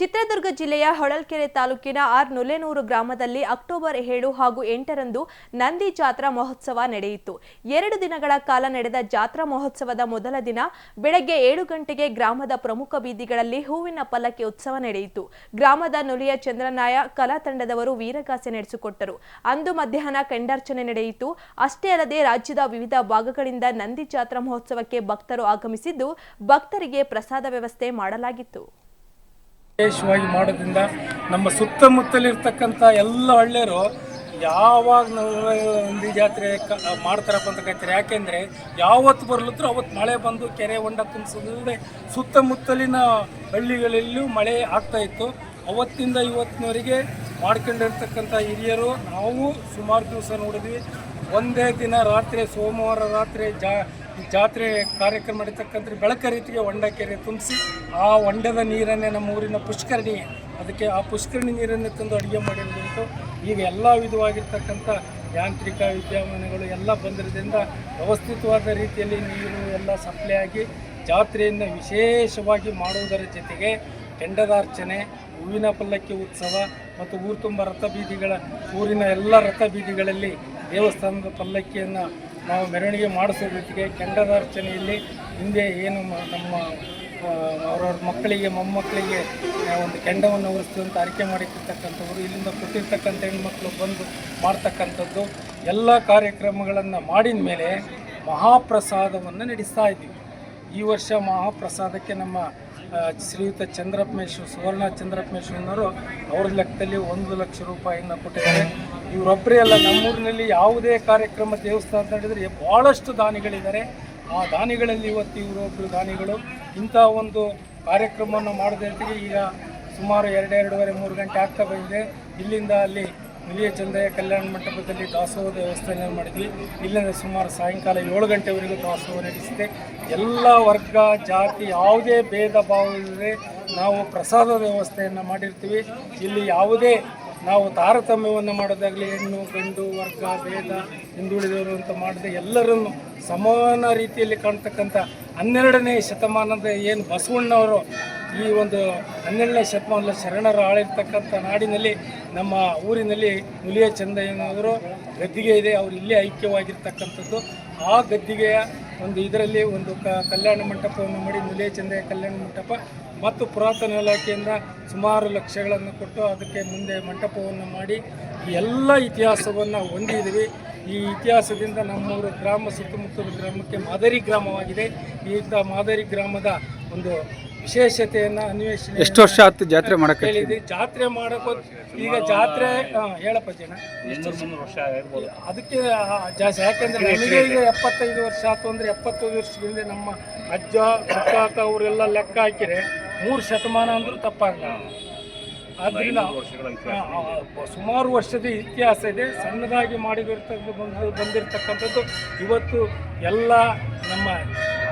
ಚಿತ್ರದುರ್ಗ ಜಿಲ್ಲೆಯ ಹೊಳಲ್ಕೆರೆ ತಾಲೂಕಿನ ಆರ್ ನುಲೆನೂರು ಗ್ರಾಮದಲ್ಲಿ ಅಕ್ಟೋಬರ್ ಏಳು ಹಾಗೂ ಎಂಟರಂದು ನಂದಿ ಜಾತ್ರಾ ಮಹೋತ್ಸವ ನಡೆಯಿತು. ಎರಡು ದಿನಗಳ ಕಾಲ ನಡೆದ ಜಾತ್ರಾ ಮಹೋತ್ಸವದ ಮೊದಲ ದಿನ ಬೆಳಗ್ಗೆ ಏಳು ಗಂಟೆಗೆ ಗ್ರಾಮದ ಪ್ರಮುಖ ಬೀದಿಗಳಲ್ಲಿ ಹೂವಿನ ಪಲ್ಲಕ್ಕಿ ಉತ್ಸವ ನಡೆಯಿತು. ಗ್ರಾಮದ ನುಲಿಯ ಚಂದ್ರನಾಯ ಕಲಾ ತಂಡದವರು ವೀರಗಾಸೆ ನಡೆಸಿಕೊಟ್ಟರು. ಅಂದು ಮಧ್ಯಾಹ್ನ ಕೆಂಡಾರ್ಚನೆ ನಡೆಯಿತು. ಅಷ್ಟೇ ಅಲ್ಲದೆ ರಾಜ್ಯದ ವಿವಿಧ ಭಾಗಗಳಿಂದ ನಂದಿ ಜಾತ್ರಾ ಮಹೋತ್ಸವಕ್ಕೆ ಭಕ್ತರು ಆಗಮಿಸಿದ್ದು ಭಕ್ತರಿಗೆ ಪ್ರಸಾದ ವ್ಯವಸ್ಥೆ ಮಾಡಲಾಗಿತ್ತು. ವಿಶೇಷವಾಗಿ ಮಾಡೋದ್ರಿಂದ ನಮ್ಮ ಸುತ್ತಮುತ್ತಲಿರ್ತಕ್ಕಂಥ ಎಲ್ಲ ಹಳ್ಳಿಯರು ಯಾವಾಗ ನಂದಿ ಜಾತ್ರೆ ಮಾಡ್ತಾರಪ್ಪ ಅಂತ ಕರಿತಾರೆ. ಯಾಕೆಂದರೆ ಯಾವತ್ತು ಬರ್ಲಿದ್ರು ಅವತ್ತು ಮಳೆ ಬಂದು ಕೆರೆ ಹೊಂಡ ತುಂಬಿಸೋದ್ರಲ್ಲದೆ ಸುತ್ತಮುತ್ತಲಿನ ಹಳ್ಳಿಗಳಲ್ಲೂ ಮಳೆ ಆಗ್ತಾ ಇತ್ತು. ಅವತ್ತಿಂದ ಇವತ್ತಿನವರೆಗೆ ಮಾಡ್ಕೊಂಡಿರ್ತಕ್ಕಂಥ ಹಿರಿಯರು ನಾವು ಸುಮಾರು ದಿವಸ ನೋಡಿದ್ವಿ. ಒಂದೇ ದಿನ ರಾತ್ರಿ ಸೋಮವಾರ ರಾತ್ರಿ ಜಾ ಜಾತ್ರೆ ಕಾರ್ಯಕ್ರಮ ನಡೀತಕ್ಕಂಥ ಬೆಳಕ ರೀತಿಗೆ ಹೊಂಡ ಕೆರೆ ತುಂಬಿಸಿ ಆ ಹೊಂಡದ ನೀರನ್ನೇ ನಮ್ಮ ಊರಿನ ಪುಷ್ಕರಣಿ, ಅದಕ್ಕೆ ಆ ಪುಷ್ಕರಣಿ ನೀರನ್ನೇ ತಂದು ಅಡುಗೆ ಮಾಡಿರೋದುಂಟು ಈಗ ಎಲ್ಲ ವಿಧವಾಗಿರ್ತಕ್ಕಂಥ ಯಾಂತ್ರಿಕ ವಿದ್ಯಮಾನಗಳು ಎಲ್ಲ ಬಂದಿರೋದ್ರಿಂದ ವ್ಯವಸ್ಥಿತವಾದ ರೀತಿಯಲ್ಲಿ ನೀರು ಎಲ್ಲ ಸಪ್ಲೈ ಆಗಿ ಜಾತ್ರೆಯನ್ನು ವಿಶೇಷವಾಗಿ ಮಾಡುವುದರ ಜೊತೆಗೆ ಕೆಂಡದಾರ್ಚನೆ, ಹೂವಿನ ಪಲ್ಲಕ್ಕಿ ಉತ್ಸವ ಮತ್ತು ಊರು ತುಂಬ ರಥಬೀದಿಗಳ, ಊರಿನ ಎಲ್ಲ ರಥಬೀದಿಗಳಲ್ಲಿ ದೇವಸ್ಥಾನದ ಪಲ್ಲಕ್ಕಿಯನ್ನು ನಾವು ಮೆರವಣಿಗೆ ಮಾಡಿಸೋ ಜೊತೆಗೆ ಕೆಂಡದಾರ್ಚನೆಯಲ್ಲಿ ಹಿಂದೆ ಏನು ನಮ್ಮ ಅವ್ರವ್ರ ಮಕ್ಕಳಿಗೆ, ಮೊಮ್ಮಕ್ಕಳಿಗೆ ಒಂದು ಕೆಂಡವನ್ನು ಉರಿಸ್ತಂತ ಅರಿಕೆ ಮಾಡಿರ್ತಕ್ಕಂಥವ್ರು, ಇಲ್ಲಿಂದ ಕೊಟ್ಟಿರ್ತಕ್ಕಂಥ ಹೆಣ್ಮಕ್ಳು ಬಂದು ಮಾಡ್ತಕ್ಕಂಥದ್ದು, ಎಲ್ಲ ಕಾರ್ಯಕ್ರಮಗಳನ್ನು ಮಾಡಿದ ಮೇಲೆ ಮಹಾಪ್ರಸಾದವನ್ನು ನಡೆಸ್ತಾ ಇದ್ದೀವಿ. ಈ ವರ್ಷ ಮಹಾಪ್ರಸಾದಕ್ಕೆ ನಮ್ಮ ಶ್ರೀಯುತ ಮೇಶು ಸುವರ್ಣ ಚಂದ್ರಪ್ಪಮೇಶ್ವರನವರು ಅವ್ರ ಲೆಕ್ಕದಲ್ಲಿ ಒಂದು ಲಕ್ಷ ರೂಪಾಯಿಯನ್ನು ಕೊಟ್ಟಿದ್ದಾರೆ. ಇವರೊಬ್ಬರೇ ಅಲ್ಲ, ನಮ್ಮೂರಿನಲ್ಲಿ ಯಾವುದೇ ಕಾರ್ಯಕ್ರಮ ದೇವಸ್ಥಾನ ಅಂತ ಹೇಳಿದರೆ ಭಾಳಷ್ಟು ದಾನಿಗಳಿದ್ದಾರೆ. ಆ ದಾನಿಗಳಲ್ಲಿ ಇವತ್ತು ಇವರೊಬ್ಬರು ದಾನಿಗಳು. ಇಂಥ ಒಂದು ಕಾರ್ಯಕ್ರಮವನ್ನು ಮಾಡದೇ ಈಗ ಸುಮಾರು ಎರಡೆರಡೂವರೆ ಮೂರು ಗಂಟೆ ಆಗ್ತಾ ಬಂದಿದೆ. ಇಲ್ಲಿಂದ ಅಲ್ಲಿ ನುಲಿಯ ಚಂದಯ ಕಲ್ಯಾಣ ಮಂಟಪದಲ್ಲಿ ದಾಸೋಹದ ವ್ಯವಸ್ಥೆಯನ್ನು ಮಾಡಿದ್ವಿ. ಇಲ್ಲಿಂದ ಸುಮಾರು ಸಾಯಂಕಾಲ ಏಳು ಗಂಟೆವರೆಗೂ ದಾಸೋಹ ನಡೆಸಿದೆ. ಎಲ್ಲ ವರ್ಗ, ಜಾತಿ, ಯಾವುದೇ ಭೇದ ಭಾವವಿಲ್ಲದೆ ನಾವು ಪ್ರಸಾದದ ವ್ಯವಸ್ಥೆಯನ್ನು ಮಾಡಿರ್ತೀವಿ. ಇಲ್ಲಿ ಯಾವುದೇ ನಾವು ತಾರತಮ್ಯವನ್ನು ಮಾಡೋದಾಗಲಿ ಹೆಣ್ಣು, ಗಂಡು, ವರ್ಗ, ಭೇದ, ಹಿಂದುಳಿದವರು ಅಂತ ಮಾಡದೆ ಎಲ್ಲರನ್ನು ಸಮಾನ ರೀತಿಯಲ್ಲಿ ಕಾಣ್ತಕ್ಕಂಥ ಹನ್ನೆರಡನೇ ಶತಮಾನದ ಏನು ಬಸವಣ್ಣವರು ಈ ಒಂದು ಹನ್ನೆರಡನೇ ಶತಮಾನದ ಶರಣರು ಆಳಿರ್ತಕ್ಕಂಥ ನಾಡಿನಲ್ಲಿ ನಮ್ಮ ಊರಿನಲ್ಲಿ ನುಲಿಯ ಚಂದಯ್ಯನವರು ಗದ್ದಿಗೆ ಇದೆ. ಅವರು ಇಲ್ಲೇ ಐಕ್ಯವಾಗಿರ್ತಕ್ಕಂಥದ್ದು. ಆ ಗದ್ದಿಗೆಯ ಒಂದು ಇದರಲ್ಲಿ ಒಂದು ಕಲ್ಯಾಣ ಮಂಟಪವನ್ನು ಮಾಡಿ ನುಲಿಯ ಚಂದಯ್ಯ ಕಲ್ಯಾಣ ಮಂಟಪ ಮತ್ತು ಪುರಾತನ ಇಲಾಖೆಯಿಂದ ಸುಮಾರು ಲಕ್ಷಗಳನ್ನು ಕೊಟ್ಟು ಅದಕ್ಕೆ ಮುಂದೆ ಮಂಟಪವನ್ನು ಮಾಡಿ ಎಲ್ಲ ಇತಿಹಾಸವನ್ನು ಹೊಂದಿದ್ದೀವಿ. ಈ ಇತಿಹಾಸದಿಂದ ನಮ್ಮೂರು ಗ್ರಾಮ ಸುತ್ತಮುತ್ತಲ ಗ್ರಾಮಕ್ಕೆ ಮಾದರಿ ಗ್ರಾಮವಾಗಿದೆ. ಈ ಇಂಥ ಮಾದರಿ ಗ್ರಾಮದ ಒಂದು ವಿಶೇಷತೆಯನ್ನು ಅನ್ವೇಷಣೆ ಎಷ್ಟು ವರ್ಷ ಆಯ್ತು ಜಾತ್ರೆ ಮಾಡಕ್ಕೆ? ಹೇಳಿದ್ವಿ. ಜಾತ್ರೆ ಮಾಡಕ್ಕೋ ಈಗ ಜಾತ್ರೆ ಹಾಂ ಹೇಳಪ್ಪ ಜನ. ಅದಕ್ಕೆ ಆ, ಜಾಸ್ತಿ ಯಾಕೆಂದ್ರೆ ನಮಗೆ ಈಗ ಎಪ್ಪತ್ತೈದು ವರ್ಷ ಆಯ್ತು ಅಂದರೆ ಎಪ್ಪತ್ತೈದು ವರ್ಷದಿಂದ ನಮ್ಮ ಅಜ್ಜ ಅಕ್ಕ ಅವರೆಲ್ಲ ಲೆಕ್ಕ ಹಾಕಿರೆ. ಮೂರು ಶತಮಾನ ಅಂದ್ರೂ ತಪ್ಪಾಗಲ್ಲ. ಆದ್ದರಿಂದ ಸುಮಾರು ವರ್ಷದ ಇತಿಹಾಸ ಇದೆ. ಸಣ್ಣದಾಗಿ ಮಾಡಿರ್ತಕ್ಕಂಥ ಬಂದು ಬಂದಿರತಕ್ಕಂಥದ್ದು ಇವತ್ತು ಎಲ್ಲ ನಮ್ಮ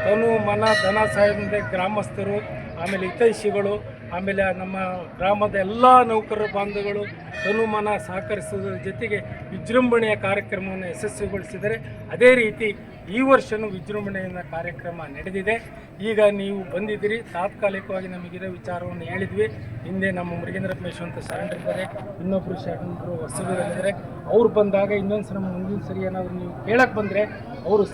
ತನು ಮನ ಧನ ಸಹಾಯದಿಂದ ಗ್ರಾಮಸ್ಥರು ಆಮೇಲೆ ಹಿತೈಷಿಗಳು ಆಮೇಲೆ ನಮ್ಮ ಗ್ರಾಮದ ಎಲ್ಲ ನೌಕರರ ಬಾಂಧವರು ತನು ಮನ ಸಹಕರಿಸುವುದರ ಜೊತೆಗೆ ವಿಜೃಂಭಣೆಯ ಕಾರ್ಯಕ್ರಮವನ್ನು ಯಶಸ್ವಿಗೊಳಿಸಿದರೆ ಅದೇ ರೀತಿ ಈ ವರ್ಷವೂ ವಿಜೃಂಭಣೆಯ ಕಾರ್ಯಕ್ರಮ ನಡೆದಿದೆ. ಈಗ ನೀವು ಬಂದಿದ್ದೀರಿ. ತಾತ್ಕಾಲಿಕವಾಗಿ ನಮಗಿರೋ ವಿಚಾರವನ್ನು ಹೇಳಿದ್ವಿ. ಹಿಂದೆ ನಮ್ಮ ಮೃಗೇಂದ್ರ ರಮೇಶ್ ಅಂತ ಶರಣರಿದ್ದಾರೆ ಇನ್ನೊಬ್ಬರು ಶರಣರು ಹೊಸಬರಿದ್ದಾರೆ ಅವ್ರು ಬಂದಾಗ ಇನ್ನೊಂದು ಸಲ ಮುಂದಿನ ಸರಿ ಏನಾದರೂ ನೀವು ಕೇಳಕ್ಕೆ ಬಂದರೆ ಅವರು